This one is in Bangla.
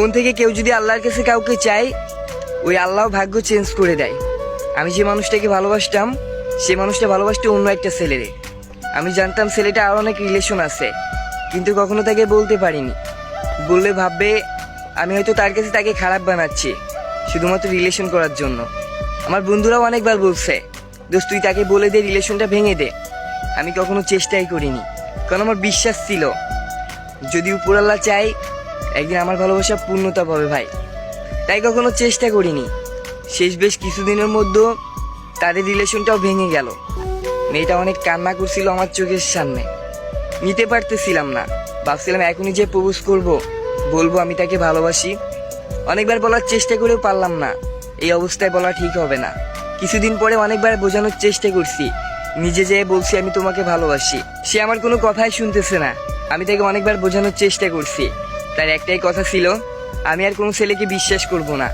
মন থেকে কেউ যদি আল্লাহর কাছে কাউকে চায়, ওই আল্লাহ ভাগ্য চেঞ্জ করে দেয়। আমি যে মানুষটাকে ভালোবাসতাম, সে মানুষটা ভালোবাসতে অন্য একটা ছেলেরে। আমি জানতাম ছেলেটা আর অনেক রিলেশন আছে, কিন্তু কখনো তাকে বলতে পারিনি। বললে ভাববে, আমি হয়তো তার কাছে তাকে খারাপ বানাচ্ছি, শুধুমাত্র রিলেশন করার জন্য। আমার বন্ধুরাও অনেকবার বলছে, দোস্ত, তুই তাকে বলে দে রিলেশনটা ভেঙে দে। আমি কখনো চেষ্টাই করিনি, কারণ আমার বিশ্বাস ছিল, যদি উপরাল্লা চাই একদিন আমার ভালোবাসা পূর্ণতা পাবে ভাই। তাই কখনো চেষ্টা করিনি। শেষ বেশ কিছুদিনের মধ্যে তাদের রিলেশনটাও ভেঙে গেল। মেয়েটা অনেক কান্না করছিল আমার চোখের সামনে। নিতে পারতেছিলাম না। ভাবছিলাম এখনই যে প্রপোজ করব, বলব আমি তাকে ভালোবাসি। অনেকবার বলার চেষ্টা করেও পারলাম না। এই অবস্থায় বলা ঠিক হবে না। কিছুদিন পরে অনেকবার বোঝানোর চেষ্টা করছি। নিজে যেয়ে বলছি, আমি তোমাকে ভালোবাসি। সে আমার কোনো কথাই শুনতেছে না। আমি তাকে অনেকবার বোঝানোর চেষ্টা করছি। তার একটাই কথা ছিল আমি আর কোনো ছেলেকে বিশ্বাস করব না।